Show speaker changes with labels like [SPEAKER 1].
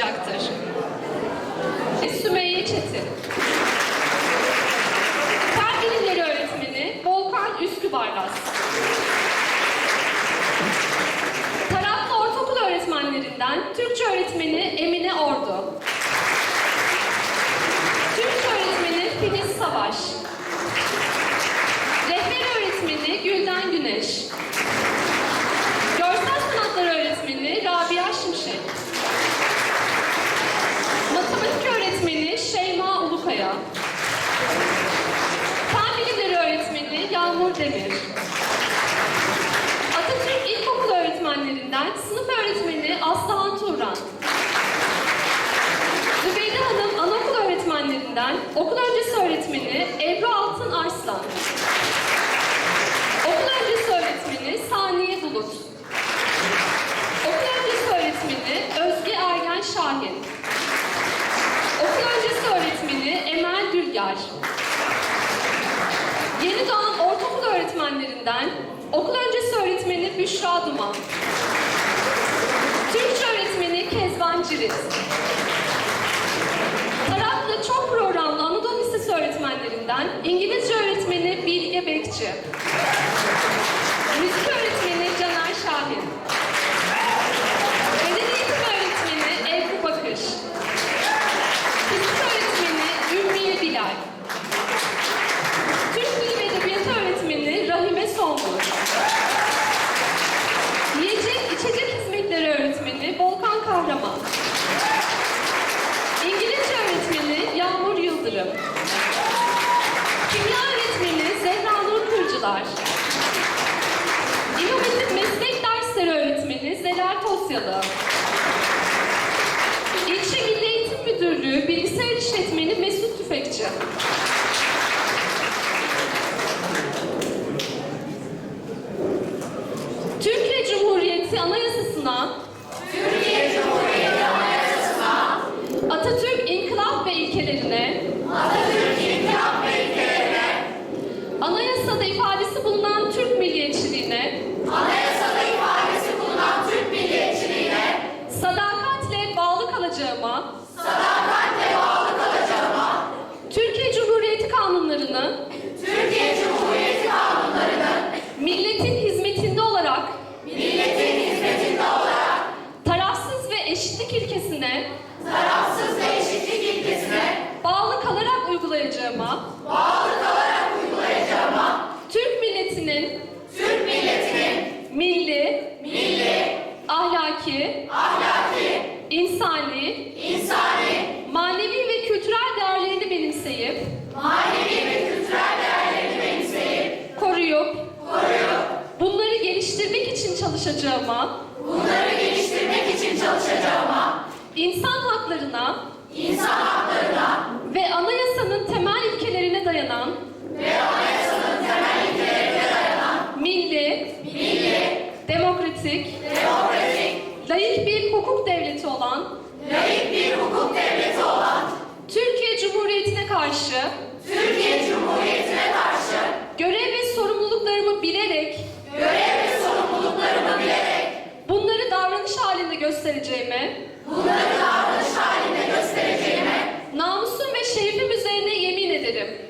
[SPEAKER 1] olacaktır. Sümeyye Çetin. Fen Bilimleri Öğretmeni Volkan Üskübarlas. Taraklı Ortaokul öğretmenlerinden Türkçe öğretmeni Emine Ordu. Türkçe öğretmeni Filiz Savaş. Rehber öğretmeni Gülden Güneş. Görsel sanatlar öğretmeni Rabia Şimşek. Matematik öğretmeni Şeyma Ulukaya. Fen bilimleri öğretmeni Yağmur Demir. Atatürk İlkokulu öğretmenlerinden sınıf öğretmeni Aslıhan Turan. Zübeyde Hanım anaokul öğretmenlerinden okul öncesi öğretmeni Ebru Altın Arslan. Okul öncesi öğretmeni Saniye Bulut. Okul öncesi öğretmeni Özge Ergen Şahin. Okul öncesi öğretmeni Emel Dülger. Yeni doğan öğretmenlerinden okul öncesi öğretmeni Büşra Duman. Türkçe öğretmeni Kezban Cirit. Taraklı çok programlı Anadolu Lisesi öğretmenlerinden İngilizce öğretmeni Bilge Bekçi. Müzik öğretmeni Kahraman. İngilizce öğretmeni Yağmur Yıldırım. Kimya öğretmeni Zehra Nur Kırcılar. Hatip Meslek Dersleri öğretmeni Zelal Tosyalı. İlçe Milli Eğitim Müdürlüğü Bilgisayar İşletmeni Mesut Tüfekçi. Tarafsız ve eşitlik ilkesine bağlı kalarak uygulayacağıma,
[SPEAKER 2] bağlı kalarak uygulayacağıma,
[SPEAKER 1] Türk milletinin
[SPEAKER 2] Türk milletinin
[SPEAKER 1] milli,
[SPEAKER 2] milli,
[SPEAKER 1] ahlaki,
[SPEAKER 2] ahlaki,
[SPEAKER 1] insani,
[SPEAKER 2] insani,
[SPEAKER 1] manevi ve kültürel değerlerini benimseyip,
[SPEAKER 2] manevi ve kültürel değerlerini benimseyip,
[SPEAKER 1] koruyup,
[SPEAKER 2] koruyup,
[SPEAKER 1] bunları geliştirmek için çalışacağıma,
[SPEAKER 2] bunları geliştirmek için çalışacağıma,
[SPEAKER 1] insan haklarına
[SPEAKER 2] insan haklarına
[SPEAKER 1] ve anayasanın temel ilkelerine dayanan
[SPEAKER 2] ve anayasanın temel ilkelerine dayanan
[SPEAKER 1] milli,
[SPEAKER 2] milli,
[SPEAKER 1] demokratik,
[SPEAKER 2] demokratik,
[SPEAKER 1] layık bir hukuk devleti olan
[SPEAKER 2] layık bir hukuk devleti olan
[SPEAKER 1] Türkiye Cumhuriyeti'ne karşı
[SPEAKER 2] Türkiye Cumhuriyeti'ne karşı
[SPEAKER 1] görev ve sorumluluklarımı bilerek
[SPEAKER 2] görev ve sorumluluklarımı bilerek
[SPEAKER 1] bunları davranış halinde göstereceğime,
[SPEAKER 2] bunları davranış halinde göstereceğime
[SPEAKER 1] namusum ve şerefim üzerine yemin ederim.